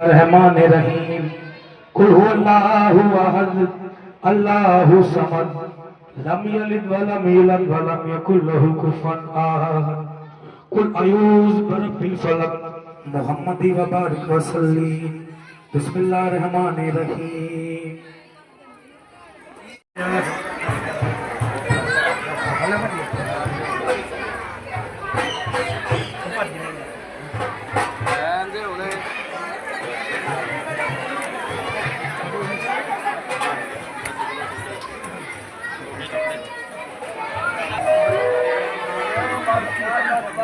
रहमान रहीम कुल हु अल्लाहु अहद अल्लाहु समद लम यलिद व लम यूलद व लम यकुल लहू कुफुवन अहद कुल अयूज बिरब्बिल फलक मुहम्मदी व बारिक व सल्ली बिस्मिल्लाह रहमान रहीम अल्लाह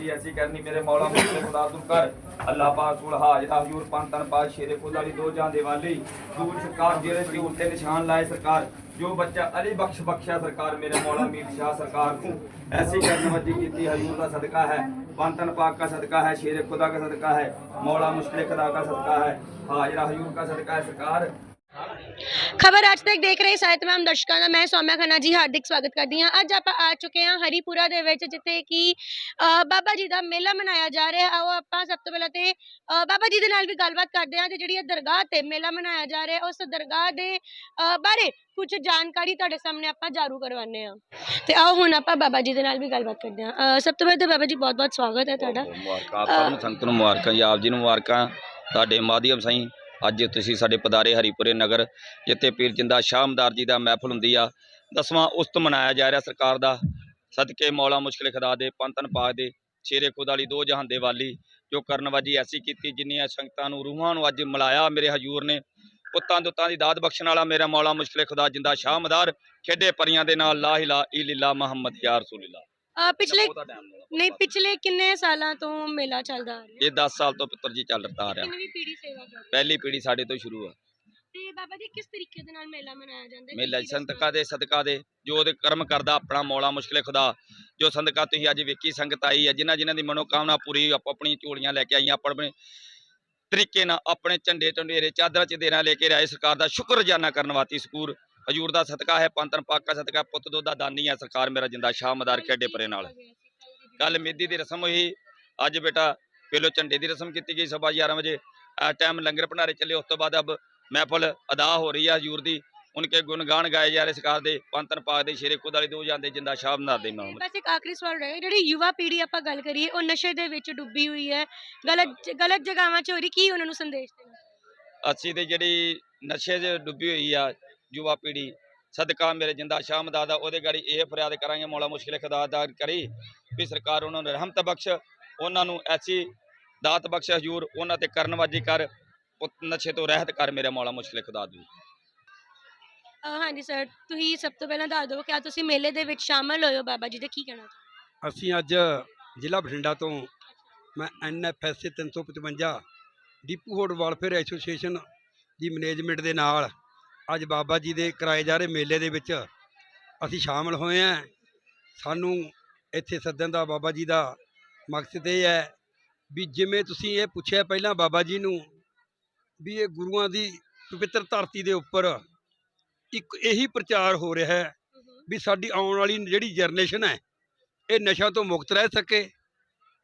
जी, ऐसी करनी मेरे मौला मुझे खुदा तुम कर। अल्लाह पाक सुलहा या हजूर पान, तन पाक शेरे, खुदा दो जान देवाली दूर सरकार, जेरे से उल्टे निशान लाए सरकार। जो बच्चा अली बख्श बख्शा सरकार, मेरे मौला मीर शाह सरकार को। ऐसी करनवजी की हजूर का सदका है पंतन पाक का सदका है, शेर, खुदा का सदका है, मौला मुश्किल, खुदा का सदका है, हाजरा, हजूर का सदका है सरकार। ਖਬਰ ਅੱਜ ਤੱਕ ਦੇਖ ਰਹੇ ਸਾਰੇ ਤਮਾਮ ਦਰਸ਼ਕਾਂ ਦਾ ਮੈਂ ਸੌਮਿਆ ਖੰਨਾ ਜੀ ਹਾਰਦਿਕ ਸਵਾਗਤ ਕਰਦੀ ਹਾਂ। ਅੱਜ ਆਪਾਂ ਆ ਚੁੱਕੇ ਹਾਂ ਹਰੀਪੁਰਾ ਦੇ ਵਿੱਚ ਜਿੱਥੇ ਕਿ ਅ, ਬਾਬਾ ਜੀ ਦਾ ਮੇਲਾ ਮਨਾਇਆ ਜਾ ਰਿਹਾ ਹੈ। ਆਓ ਆਪਾਂ ਸਭ ਤੋਂ ਪਹਿਲਾਂ ਤੇ ਅ, ਬਾਬਾ ਜੀ ਦੇ ਨਾਲ ਵੀ ਗੱਲਬਾਤ ਕਰਦੇ ਹਾਂ ਤੇ ਜਿਹੜੀ ਇਹ ਦਰਗਾਹ ਤੇ ਮੇਲਾ ਮਨਾਇਆ ਜਾ ਰਿਹਾ ਹੈ, ਉਸ ਦਰਗਾਹ ਦੇ ਅ, ਬਾਰੇ ਕੁਝ ਜਾਣਕਾਰੀ ਤੁਹਾਡੇ ਸਾਹਮਣੇ ਆਪਾਂ ਜਾਰੂ ਕਰਵਾਉਂਦੇ ਹਾਂ। ਤੇ ਆਓ ਹੁਣ ਆਪਾਂ ਬਾਬਾ ਜੀ ਦੇ ਨਾਲ ਵੀ ਗੱਲਬਾਤ ਕਰਦੇ ਹਾਂ। ਅ, ਸਭ ਤੋਂ ਪਹਿਲਾਂ ਤਾਂ ਬਾਬਾ ਜੀ ਬਹੁਤ ਬਹੁਤ ਸਵਾਗਤ ਹੈ ਤੁਹਾਡਾ। ਮੁਬਾਰਕਾਂ। ਆਪ ਸਭ ਨੂੰ ਸੰਗਤ ਨੂੰ ਮੁਬਾਰਕਾਂ ਜੀ ਆਪ ਜੀ ਨੂੰ ਮੁਬਾਰਕਾਂ। ਤੁਹਾਡੇ ਮਾਧਿਅਮ ਸਾਈ ਅੱਜ ਤੁਸੀਂ ਸਾਡੇ ਪਦਾਰੇ ਹਰੀਪੁਰੇ ਨਗਰ, ਜਿੱਥੇ ਪੀਰ ਜਿੰਦਾ ਸ਼ਾਹਮਦਾਰ ਜੀ ਦਾ ਮਹਿਫਲ ਹੁੰਦੀ ਆ, ਦਸਵਾਂ ਉਸਤ ਮਨਾਇਆ ਜਾ ਰਿਹਾ ਸਰਕਾਰ ਦਾ। ਸਦਕੇ ਮੌਲਾ ਮੁਸ਼ਕਿਲ ਖੁਦਾ ਦੇ ਪੰਤਨ ਪਾਕ ਦੇ ਛੇਰੇ ਖੁਦ ਵਾਲੀ ਦੋ ਜਹਾਂ ਦੇ ਵਾਲੀ, ਜੋ ਕਰਨਵਾਜੀ ਐਸੀ ਕੀਤੀ, ਜਿੰਨੀਆਂ ਸੰਗਤਾਂ ਨੂੰ, ਰੂਹਾਂ ਨੂੰ ਅੱਜ ਮਲਾਇਆ ਮੇਰੇ ਹਜੂਰ ਨੇ। ਪੁੱਤਾਂ ਦੁੱਤਾਂ ਦੀ ਦਾਤ ਬਖਸ਼ਣ ਵਾਲਾ ਮੇਰਾ ਮੌਲਾ ਮੁਸ਼ਕਿਲ ਖੁਦਾ ਜਿੰਦਾ ਸ਼ਾਹ ਮਦਾਰ ਖੇਡੇ ਪਰੀਆਂ ਦੇ ਨਾਲ, ਲਾ ਇਲਾ ਇਲਾ ਮੁਹੰਮਦ ਯਾ ਰਸੂਲਿਲਾ ਅ, ਪਿਛਲੇ। ਨਹੀਂ ਪਿਛਲੇ ਕਿੰਨੇ ਸਾਲਾਂ ਤੋਂ ਮੇਲਾ ਚੱਲਦਾ ਆ ਰਿਹਾ? ਇਹ 10 ਸਾਲ ਤੋਂ ਪੁੱਤਰ ਜੀ ਚੱਲ ਰਿਹਾ ਆ ਰਿਹਾ। ਕਿੰਨੀ ਪੀੜੀ ਸੇਵਾ ਕਰ ਰਹੀ ਹੈ? ਪਹਿਲੀ ਪੀੜ੍ਹੀ ਸਾਡੇ ਤੋਂ ਸ਼ੁਰੂ ਆ। ਤੇ ਬਾਬਾ ਜੀ ਕਿਸ ਤਰੀਕੇ ਦੇ ਨਾਲ ਮੇਲਾ ਮਨਾਇਆ ਜਾਂਦਾ ਹੈ? ਮੇਲਾ ਕੀ ਕੀ ਸੰਤਕਾ ਦੇ ਸਦਕਾ ਦੇ ਜੋ ਉਹਦੇ ਕਰਮ ਕਰਦਾ ਆਪਣਾ ਮੌਲਾ ਮੁਸ਼ਕਿਲ ਖੁਦਾ। ਜੋ ਸੰਤਕਾ ਤੁਸੀਂ ਅੱਜ ਵੇਖੀ ਸੰਗਤ ਆਈ ਹੈ ਜਿਨ੍ਹਾਂ ਜਿਨ੍ਹਾਂ ਦੀ ਮਨੋਕਾਮਨਾ ਪੂਰੀ ਆਪੋ ਆਪਣੀ ਝੋਲੀਆਂ ਲੈ ਕੇ ਆਈਆਂ ਆਪਣੇ ਆਪਣੇ ਤਰੀਕੇ ਨਾਲ ਆਪਣੇ ਝੰਡੇ ਝੰਡੇਰੇ ਚਾਦਰਾਂ ਚਦੇਰਾਂ ਲੈ ਕੇ ਰਾਏ ਸਰਕਾਰ ਦਾ ਸ਼ੁਕਰ ਜਾਨਾ ਕਰਨ ਵਾਤੀ ਸਕੂਰ ਹਜੂਰ ਦਾ ਸਦਕਾ ਹੈ ਪੰਤਨ ਪਾਕਾ ਸਦਕਾ ਪੁੱਤ ਦੁੱਧ ਦਾ ਦਾਨੀ ਹੈ ਸਰਕਾਰ ਮੇਰਾ ਜਿੰਦਾ ਸ਼ਾਹ ਮਦਾਰ ਖੇਡੇ ਪਰੇ ਨਾਲ। ਕੱਲ ਮੇਦੀ ਦੀ ਰਸਮ ਹੋਈ ਅੱਜ ਬੇਟਾ ਪਹਿਲੋ ਝੰਡੇ ਦੀ ਰਸਮ ਕੀਤੀ ਗਈ ਸਵੇਰ 11 ਵਜੇ। ਆ ਟਾਈਮ ਲੰਗਰ ਭੰਡਾਰੇ ਚੱਲੇ ਉਸ ਤੋਂ ਬਾਅਦ ਅਬ ਮਹਿਫਲ ਅਦਾ ਹੋ ਰਹੀ ਹੈ ਹਜੂਰ ਦੀ। ਉਨਕੇ ਗੁਣਗਾਨ ਗਾਏ ਜਾ ਰਹੇ ਸਰਕਾਰ ਦੇ ਪੰਤਨ ਪਾਕ ਦੇ ਸ਼ੇਰੇ ਖੁਦ ਵਾਲੀ ਦੋ ਜਾਂਦੇ ਜਿੰਦਾ ਸ਼ਾਹ ਬਣਾ ਦੇ ਨਾਮ ਬਸ ਇੱਕ ਆਖਰੀ ਸਵਾਲ ਰਹੇਗਾ ਜਿਹੜੀ ਯੁਵਾ ਪੀੜ੍ਹੀ ਆਪਾਂ ਗੱਲ ਕਰੀਏ ਉਹ ਨਸ਼ੇ ਦੇ ਵਿੱਚ ਡੁੱਬੀ ਹੋਈ ਹੈ। ਗਲਤ ਗਲਤ ਜਗ੍ਹਾਵਾਂ 'ਚ ਹੋ ਰਹੀ ਕੀ ਉਹਨਾਂ ਨੂੰ ਸੰਦੇਸ਼ ਦੇਣਾ? ਅਸੀਂ ਤੇ ਜਿਹੜੀ ਨਸ਼ੇ 'ਚ ਡੁੱਬੀ ਹੋਈ ਆ ਯੁਵਾ ਪੀੜ੍ਹੀ ਸਦਕਾ ਮੇਰੇ ਜਿੰਦਾ ਸ਼ਾਹ ਮਦਾ ਦਾ ਉਹਦੇ ਗਾੜੀ ਇਹ ਫਰਿਆਦ ਕਰਾਂਗੇ ਮੌਲਾ ਮੁਸ਼ਕਿਲ ਖੁਦਾ ਦਾ ਕਰੀ ਵੀ ਸਰਕਾਰ ਉਹਨਾਂ ਨੂੰ ਰਹਿਮਤ ਬਖਸ਼ ਉਹਨਾਂ ਨੂੰ ਐਸੀ ਦਾਤ ਬਖਸ਼ ਹਜੂਰ ਉਹਨਾਂ ਤੇ ਕਰਨਵਾਜੀ ਕਰ ਪੁੱਤ ਨਸ਼ੇ ਤੋਂ ਰਹਿਤ ਕਰ ਮੇਰੇ ਮੌਲਾ ਮੁਸ਼ਕਿਲ ਖੁਦਾ ਦੀ ਹਾਂਜੀ ਸਰ ਤੁਸੀਂ ਸਭ ਤੋਂ ਪਹਿਲਾਂ ਦੱਸ ਦਿਓ ਕਿ ਤੁਸੀਂ ਮੇਲੇ ਦੇ ਵਿੱਚ ਸ਼ਾਮਲ ਹੋਏ ਹੋ ਬਾਬਾ ਜੀ ਦੇ ਕੀ ਕਹਿਣਾ? ਅਸੀਂ ਅੱਜ ਜ਼ਿਲ੍ਹਾ ਬਠਿੰਡਾ ਤੋਂ ਮੈਂ ਐਨਐਫਐਸਏ 355 ਡੀਪੂ ਹੋਡ ਵਾਲਫੇਅਰ ਐਸੋਸੀਏਸ਼ਨ ਦੀ ਮੈਨੇਜਮੈਂਟ ਦੇ ਨਾਲ ਅੱਜ ਬਾਬਾ ਜੀ ਦੇ ਕਰਾਏ ਜਾ ਰਹੇ ਮੇਲੇ ਦੇ ਵਿੱਚ ਅਸੀਂ ਸ਼ਾਮਲ ਹੋਏ ਹਾਂ। ਸਾਨੂੰ ਇੱਥੇ ਸੱਦਣ ਦਾ ਬਾਬਾ ਜੀ ਦਾ ਮਕਸਦ ਇਹ ਹੈ ਵੀ ਜਿਵੇਂ ਤੁਸੀਂ ਇਹ ਪੁੱਛਿਆ ਪਹਿਲਾਂ ਬਾਬਾ ਜੀ ਨੂੰ ਵੀ ਇਹ ਗੁਰੂਆਂ ਦੀ ਪਵਿੱਤਰ ਧਰਤੀ ਦੇ ਉੱਪਰ ਇੱਕ ਇਹੀ ਪ੍ਰਚਾਰ ਹੋ ਰਿਹਾ ਹੈ ਵੀ ਸਾਡੀ ਆਉਣ ਵਾਲੀ ਜਿਹੜੀ ਜਨਰੇਸ਼ਨ ਹੈ, ਇਹ ਨਸ਼ਾ ਤੋਂ ਮੁਕਤ ਰਹਿ ਸਕੇ।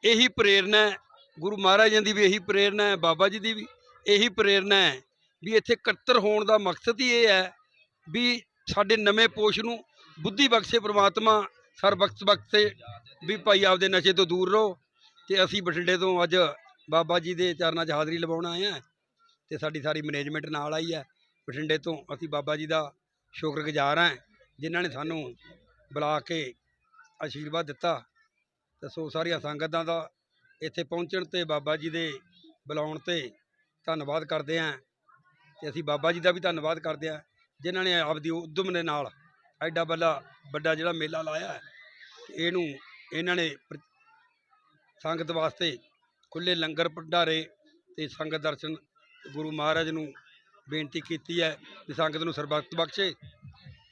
ਇਹੀ ਪ੍ਰੇਰਨਾ ਗੁਰੂ ਮਹਾਰਾਜ ਜੀ ਦੀ ਵੀ ਇਹੀ ਪ੍ਰੇਰਨਾ ਹੈ, ਬਾਬਾ ਜੀ ਦੀ ਵੀ ਇਹੀ ਪ੍ਰੇਰਨਾ ਹੈ। ਵੀ ਇੱਥੇ ਇਕੱਤਰ ਹੋਣ ਦਾ ਮਕਸਦ ਹੀ ਇਹ ਹੈ ਵੀ ਸਾਡੇ ਨਵੇਂ ਪੋਸ਼ ਨੂੰ ਬੁੱਧੀ ਬਖਸ਼ੇ ਪ੍ਰਮਾਤਮਾ ਸਰ ਬਖਸ਼ ਬਖਸ਼ੇ ਵੀ ਭਾਈ ਆਪਦੇ ਨਸ਼ੇ ਤੋਂ ਦੂਰ ਰਹੋ ਤੇ ਅਸੀਂ ਬਠਿੰਡੇ ਤੋਂ ਅੱਜ ਬਾਬਾ ਜੀ ਦੇ ਚਰਨਾਂ 'ਚ ਹਾਜ਼ਰੀ ਲਵਾਉਣ ਆਏ ਹਾਂ ਤੇ ਸਾਡੀ ਸਾਰੀ ਮੈਨੇਜਮੈਂਟ ਨਾਲ ਆਈ ਹੈ। ਬਠਿੰਡੇ ਤੋਂ ਅਸੀਂ ਬਾਬਾ ਜੀ ਦਾ ਸ਼ੁਕਰਗੁਜ਼ਾਰ ਹਾਂ ਜਿਨ੍ਹਾਂ ਨੇ ਸਾਨੂੰ ਬੁਲਾ ਕੇ ਆਸ਼ੀਰਵਾਦ ਦਿੱਤਾ। ਤੇ ਸੋ ਸਾਰੀਆਂ ਸੰਗਤਾਂ ਦਾ ਇੱਥੇ ਪਹੁੰਚਣ ਤੇ ਬਾਬਾ ਜੀ ਦੇ ਬੁਲਾਉਣ ਤੇ ਧੰਨਵਾਦ ਕਰਦੇ ਹਾਂ। ਤੇ ਅਸੀਂ ਬਾਬਾ ਜੀ ਦਾ ਵੀ ਧੰਨਵਾਦ ਕਰਦੇ ਹਾਂ, ਜਿਨ੍ਹਾਂ ਨੇ ਆਪਦੀ ਉਦਮ ਦੇ ਨਾਲ ਐਡਾ ਵੱਡਾ ਵੱਡਾ ਜਿਹੜਾ ਮੇਲਾ ਲਾਇਆ ਹੈ। ਇਹਨੂੰ ਇਹਨਾਂ ਨੇ ਸੰਗਤ ਵਾਸਤੇ ਖੁੱਲੇ ਲੰਗਰ ਭੰਡਾਰੇ ਤੇ ਸੰਗਤ ਦਰਸ਼ਨ ਗੁਰੂ ਮਹਾਰਾਜ ਨੂੰ ਬੇਨਤੀ ਕੀਤੀ ਹੈ ਕਿ ਸੰਗਤ ਨੂੰ ਸਰਬੱਤ ਬਖਸ਼ੇ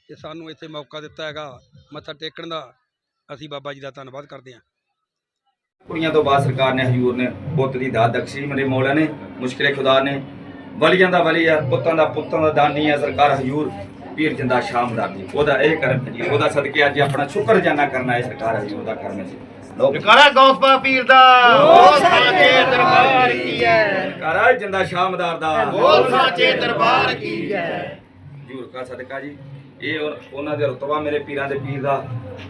ਤੇ ਸਾਨੂੰ ਇੱਥੇ ਮੌਕਾ ਦਿੱਤਾ ਹੈਗਾ, ਮੱਥਾ ਟੇਕਣ ਦਾ। ਅਸੀਂ ਬਾਬਾ ਜੀ ਦਾ ਧੰਨਵਾਦ ਕਰਦੇ ਹਾਂ। ਕੁੜੀਆਂ ਤੋਂ ਬਾਅਦ ਸਰਕਾਰ ਨੇ, ਹਜੂਰ ਨੇ ਪੁੱਤ ਦੀ ਦਾਤ ਬਖਸ਼ੀ ਮੇਰੇ ਮੌਲਾ ਨੇ, ਮੁਸ਼ਕਿਲੇ ਖੁਦਾ ਨੇ। ਵਲੀਆਂ ਦਾ ਵਲੀ ਆ ਪੁੱਤਾਂ ਦਾ ਪੁੱਤਾਂ ਦਾ ਦਾਨੀ ਆ ਸਰਕਾਰ ਹਜੂਰ ਪੀਰ ਜਿੰਦਾ ਸ਼ਾਮਦਾਰ ਜੀ। ਉਹਦਾ ਇਹ ਕਰਮ ਹੈ ਜੀ ਉਹਦਾ ਸਦਕੇ ਅੱਜ ਆਪਣਾ ਸ਼ੁਕਰ ਜਾਨਾ ਕਰਨਾ ਹੈ ਸਰਕਾਰ ਹਜੂਰ ਦਾ ਕਰਮ ਹੈ ਜੀ। ਲਓ ਕਰਾ ਗੌਸਪਾ ਪੀਰ ਦਾ ਬੋਲ ਸਾਚੇ ਦਰਬਾਰ ਕੀ ਹੈ? ਕਰਾ ਜਿੰਦਾ ਸ਼ਾਮਦਾਰ ਦਾ। ਬੋਲ ਸਾਚੇ ਦਰਬਾਰ ਕੀ ਹੈ? ਹਜੂਰ ਕਾ ਸਦਕਾ ਜੀ। ਇਹ ਔਰ ਉਹਨਾਂ ਦੇ ਰਤਬਾ ਮੇਰੇ ਪੀਰਾਂ ਦੇ ਪੀਰ ਦਾ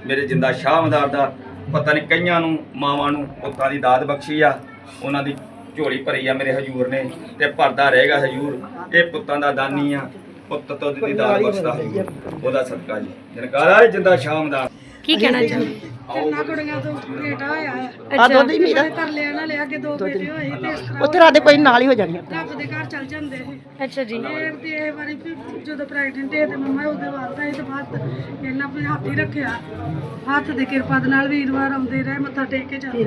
ਮੇਰੇ ਜਿੰਦਾ ਸ਼ਾਹਮਦਾਰ ਦਾ। ਪਤਾ ਨਹੀਂ ਕਈਆਂ ਨੂੰ ਮਾਵਾਂ ਨੂੰ ਪੁੱਤਾਂ ਦੀ ਦਾਤ ਬਖਸ਼ੀ ਆ। ਉਹਨਾਂ ਦੀ ਝੋਲੀ ਭਰੀ ਆ ਮੇਰੇ ਹਜੂਰ ਨੇ ਤੇ ਭਰਦਾ ਰਹੇਗਾ ਹਜੂਰ। ਇਹ ਪੁੱਤਾਂ ਦਾ ਦਾਨੀ ਆ। ਪੁੱਤ ਤੋਂ ਦੀ ਦਾਤ ਬਖਸ਼ਦਾ ਹਜੂਰ ਉਹਦਾ ਸਦਕਾ ਜੀ। ਜਨਕਾਰਾ ਜਿੰਦਾ ਸ਼ਾਹਮਦਾਰ ਕੀ ਕਹਿਣਾ ਚਾਹੁੰਦੇ? ਤਿੰਨਾਂ ਕੁੜੀਆਂ ਤੋਂ ਬੇਟਾ ਹੋਇਆ ਆ ਦੁੱਧ ਹੀ ਮੇਰਾ ਕਰ ਲਿਆ ਨਾ ਲਿਆ ਕੇ ਦੋ ਬੇਟੇ ਹੋਏ ਤੇ ਇਸ ਤਰ੍ਹਾਂ ਉੱਥੇ ਰਾਦੇ ਕੋਈ ਨਾਲ ਹੀ ਹੋ ਜਾਣੀ ਰੱਬ ਦੇ ਘਰ ਚੱਲ ਜਾਂਦੇ ਅੱਛਾ ਜੀ। ਇਹ ਤੇ ਇਹ ਵਾਰੀ ਜਦੋਂ ਪ੍ਰੈਗਨੈਂਟ ਹੈ ਤੇ ਮੰਮਾ ਉਹਦੇ ਬਾਅਦ ਇਹ ਤੋਂ ਬਾਅਦ ਇਹਨਾਂ ਆਪਣੇ ਹੱਥ ਹੀ ਰੱਖਿਆ। ਹੱਥ ਦੀ ਕਿਰਪਾ ਦੇ ਨਾਲ ਵੀਰਵਾਰ ਆਉਂਦੇ ਰਹੇ ਮੱਥਾ ਟੇਕ ਕੇ ਜਾਂਦੇ।